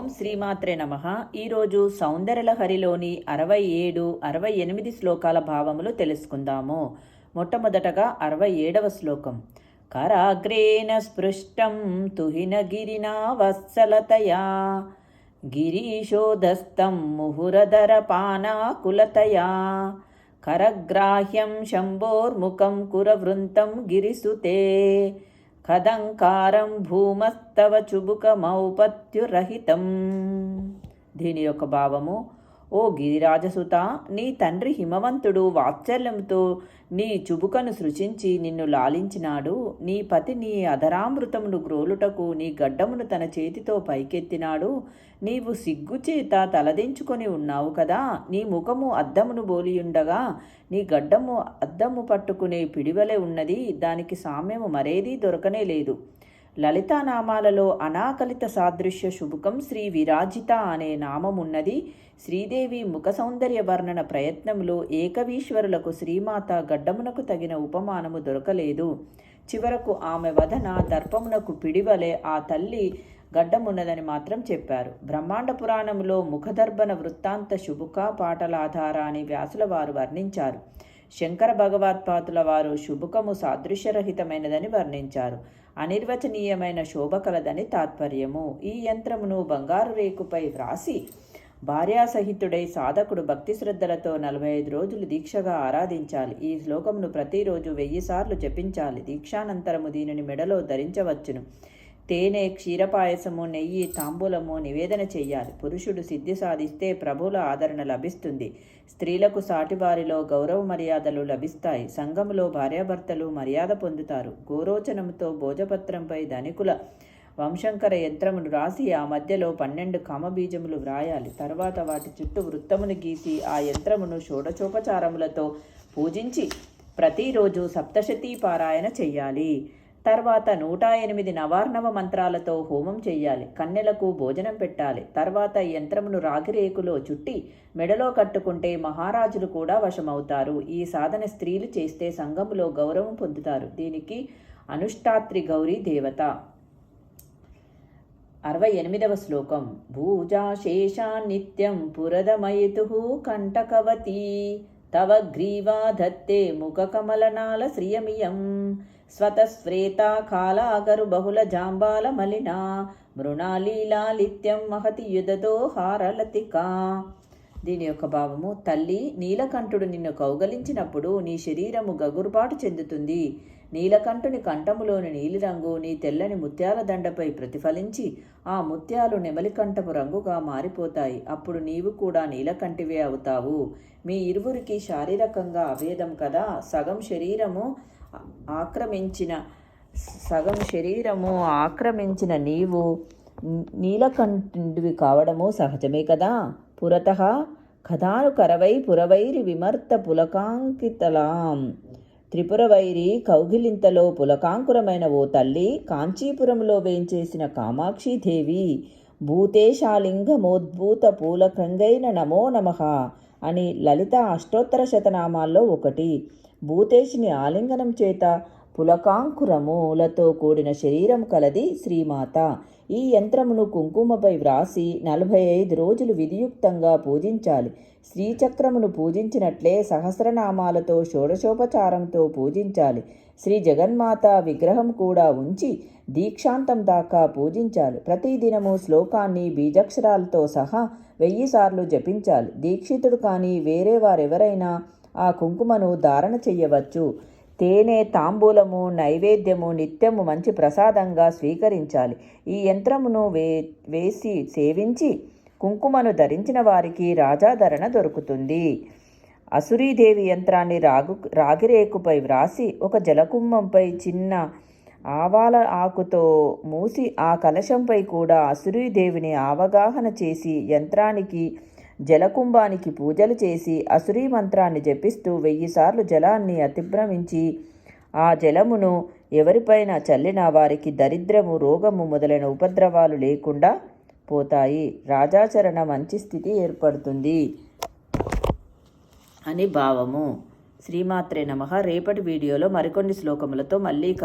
ఓం శ్రీమాత్రే నమ. ఈరోజు సౌందర్యలహరిలోని అరవై ఏడు అరవై ఎనిమిది శ్లోకాల భావములు తెలుసుకుందాము. మొట్టమొదటగా అరవై ఏడవ శ్లోకం. కరాగ్రేణ స్పృష్టం తుహిన గిరినా వత్సలతయా. గిరీశోధస్తం ముహురధర పానాకులతయా. కరగ్రాహ్యం శంభోర్ముఖం కురవృంతం గిరిసుతే. కదంకారం భూమస్తవ చుబుకమౌపత్యురహితం దీని యొక్క భావము ఓ గిరిరాజసుత నీ తండ్రి హిమవంతుడు వాత్సల్యంతో నీ చుబుకను సృష్టించి నిన్ను లాలించినాడు. నీ పతి నీ అధరామృతమును గ్రోలుటకు నీ గడ్డమును తన చేతితో పైకెత్తినాడు. నీవు సిగ్గుచేత తలదించుకొని ఉన్నావు కదా. నీ ముఖము అద్దమును బోలియుండగా నీ గడ్డము అద్దము పట్టుకునే పిడివలే ఉన్నది. దానికి సామ్యము మరేదీ దొరకనే లేదు. లలితానామాలలో అనాకలిత సాదృశ్య శుభుకం శ్రీ విరాజిత అనే నామమున్నది. శ్రీదేవి ముఖ సౌందర్య వర్ణన ప్రయత్నంలో ఏకవీశ్వరులకు శ్రీమాత గడ్డమునకు తగిన ఉపమానము దొరకలేదు. చివరకు ఆమె వదన దర్పమునకు పిడివలే ఆ తల్లి గడ్డమున్నదని మాత్రం చెప్పారు. బ్రహ్మాండ పురాణంలో ముఖదర్భన వృత్తాంత శుభుక పాటలాధార అని వ్యాసుల వారు వర్ణించారు. శంకర భగవత్పాతుల వారు శుభుకము సాదృశ్యరహితమైనదని వర్ణించారు. అనిర్వచనీయమైన శోభ కలదని తాత్పర్యము. ఈ యంత్రమును బంగారు రేకుపై వ్రాసి భార్యాసహితుడై సాధకుడు భక్తి శ్రద్ధలతో నలభై ఐదు రోజులు దీక్షగా ఆరాధించాలి. ఈ శ్లోకమును ప్రతిరోజు వెయ్యి సార్లు జపించాలి. దీక్షానంతరము దీనిని మెడలో ధరించవచ్చును. తేనె క్షీరపాయసము నెయ్యి తాంబూలము నివేదన చెయ్యాలి పురుషుడు సిద్ధి సాధిస్తే ప్రభుల ఆదరణ లభిస్తుంది. స్త్రీలకు సాటివారిలో గౌరవ మర్యాదలు లభిస్తాయి. సంఘములో భార్యాభర్తలు మర్యాద పొందుతారు. గోరోచనంతో భోజపత్రంపై ధనికుల వంశంకర యంత్రమును రాసి ఆ మధ్యలో పన్నెండు కామబీజములు వ్రాయాలి. తర్వాత వాటి చుట్టూ వృత్తమును గీసి ఆ యంత్రమును షోడచోపచారములతో పూజించి ప్రతిరోజు సప్తశతీ పారాయణ చెయ్యాలి తర్వాత నూట ఎనిమిది నవార్ణవ మంత్రాలతో హోమం చెయ్యాలి. కన్నెలకు భోజనం పెట్టాలి. తర్వాత యంత్రమును రాగిరేకులో చుట్టి మెడలో కట్టుకుంటే మహారాజులు కూడా వశమవుతారు. ఈ సాధన స్త్రీలు చేస్తే సంఘములో గౌరవం పొందుతారు. దీనికి అనుష్ఠాత్రి గౌరీ దేవత. అరవై ఎనిమిదవ శ్లోకం. భూజా నిత్యం పురదమయతు కంటకవతి తవ గ్రీవా దత్తే ముఖకమలనాల శ్రియమియం. స్వతస్వ్రేతా బహుళ జాంబాల మలినా. మృణాలీలాలిత్యం మహతి యుధతో హారలతికా. దీని యొక్క భావము తల్లి నీలకంఠుడు నిన్ను కౌగలించినప్పుడు నీ శరీరము గగురుపాటు చెందుతుంది. నీలకంఠుని కంఠములోని నీలిరంగు నీ తెల్లని ముత్యాల దండపై ప్రతిఫలించి ఆ ముత్యాలు నెమలికంఠపు రంగుగా మారిపోతాయి. అప్పుడు నీవు కూడా నీలకంఠివే అవుతావు. మీ ఇరువురికి శారీరకంగా అభేదం కదా? సగం శరీరము ఆక్రమించిన సగం శరీరము ఆక్రమించిన నీవు నీలకంఠుడివి కావడము సహజమే కదా? పురత కథానుకరవై పురవైరి విమర్త పులకాంకితలాం. త్రిపురవైరి కౌగిలింతలో పులకాంకురమైన ఓ తల్లి కాంచీపురంలో వేంచేసిన కామాక్షిదేవి భూతేశాలింగమోద్భూత పూలకంగైన నమో నమ అని లలిత అష్టోత్తర శతనామాల్లో ఒకటి. భూతేశిని ఆలింగనం చేత పులకాంకురములతో కూడిన శరీరం కలది శ్రీమాత. ఈ యంత్రమును కుంకుమపై వ్రాసి నలభై ఐదు రోజులు విధియుక్తంగా పూజించాలి. శ్రీచక్రమును పూజించినట్లే సహస్రనామాలతో షోడశోపచారంతో పూజించాలి. శ్రీ జగన్మాత విగ్రహం కూడా ఉంచి దీక్షాంతం దాకా పూజించాలి. ప్రతిదినము శ్లోకాన్ని బీజాక్షరాలతో సహా వెయ్యి సార్లు జపించాలి. దీక్షితుడు కానీ వేరే వారెవరైనా ఆ కుంకుమను ధారణ చెయ్యవచ్చు తేనె తాంబూలము నైవేద్యము నిత్యము మంచి ప్రసాదంగా స్వీకరించాలి. ఈ యంత్రమును వే వేసి సేవించి కుంకుమను ధరించిన వారికి రాజాధరణ దొరుకుతుంది. అసురీదేవి యంత్రాన్ని రాగు రాగిరేకుపై వ్రాసి ఒక జలకుంభంపై చిన్న ఆవాల ఆకుతో మూసి ఆ కలశంపై కూడా అసురీదేవిని అవగాహన చేసి యంత్రానికి జలకుంభానికి పూజలు చేసి అసురీ మంత్రాన్ని జపిస్తూ వెయ్యిసార్లు జలాన్ని అతిభ్రమించి ఆ జలమును ఎవరిపైన చల్లిన వారికి దరిద్రము రోగము మొదలైన ఉపద్రవాలు లేకుండా పోతాయి. రాజాచరణ మంచి స్థితి ఏర్పడుతుంది. అని భావము. శ్రీమాత్రే నమ. రేపటి వీడియోలో మరికొన్ని శ్లోకములతో మళ్ళీ కలు